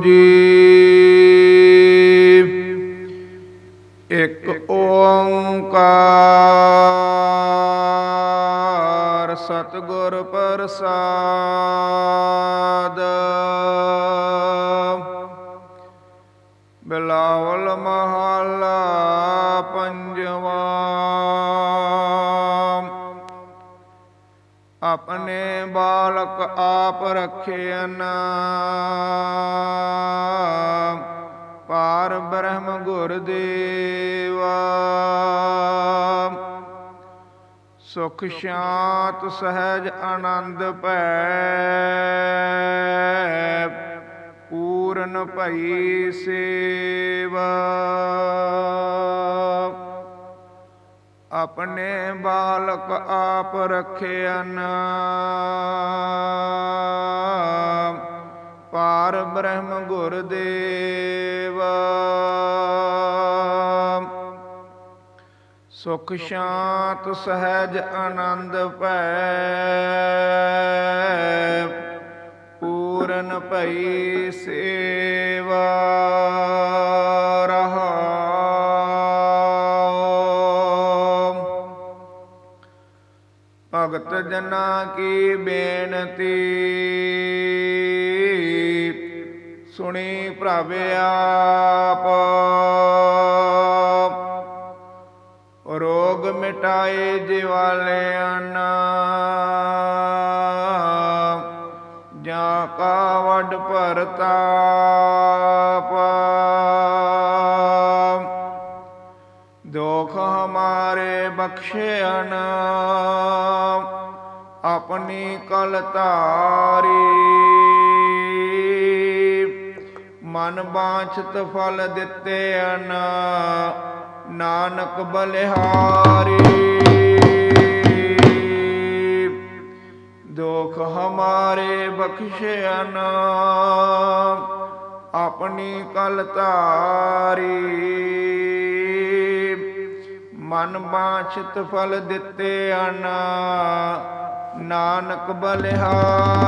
ਜੀ। ਇੱਕ ਓੰਕਾਰ ਸਤਿਗੁਰ ਪ੍ਰਸਾਦ। ਬਿਲਾਵਲ ਮਹੱਲਾ ਆਪਣੇ ਬਾਲਕ ਆਪ ਰੱਖਿਆਨ ਪਾਰ ਬ੍ਰਹਮ ਗੁਰ ਦੇਵਾ। ਸੁਖ ਸ਼ਾਂਤ ਸਹਿਜ ਆਨੰਦ ਭੈ। ਪੂਰਨ ਭਈ ਸੇਵਾ। ਆਪਣੇ ਬਾਲਕ ਆਪ ਰੱਖਿਆਨ ਪਾਰ ਬ੍ਰਹਮ ਗੁਰ ਦੇਵਾ ਸੁਖ ਸ਼ਾਂਤ ਸਹਿਜ ਆਨੰਦ ਭੈ। ਪੂਰਨ ਭਈ ਸੇਵਾ। ਰਹਾਉ ਭਗਤ ਜਨਾ ਕੀ ਬੇਨਤੀ? ਸੁਣੀ ਪ੍ਰਭ ਆਪ। ਰੋਗ ਮਿਟਾਏ ਜਿਵਾਲਿਆਂ ਜਾਂ ਕਾ ਵੱਡ ਭਰਤਾਪ ਦੁਖ ਹਮਾਰੇ ਬਖਸ਼ਿਆਨ ਆਪਣੀ ਕਲ ਧਾਰੀ। ਮਨ ਬਾਛਤ ਫਲ ਦਿੱਤੇ ਅਨ ਨਾਨਕ ਬਲਿਹਾਰੀ। ਦੁਖ ਹਮਾਰੇ ਬਖਸ਼ਿਆਨ ਆਪਣੀ ਕਲ ਧਾਰੀ। ਮਨ ਬਾਛਤ ਫਲ ਦਿੱਤੇ ਅਨ ਨਾਨਕ ਬਲਿਹਾਰ।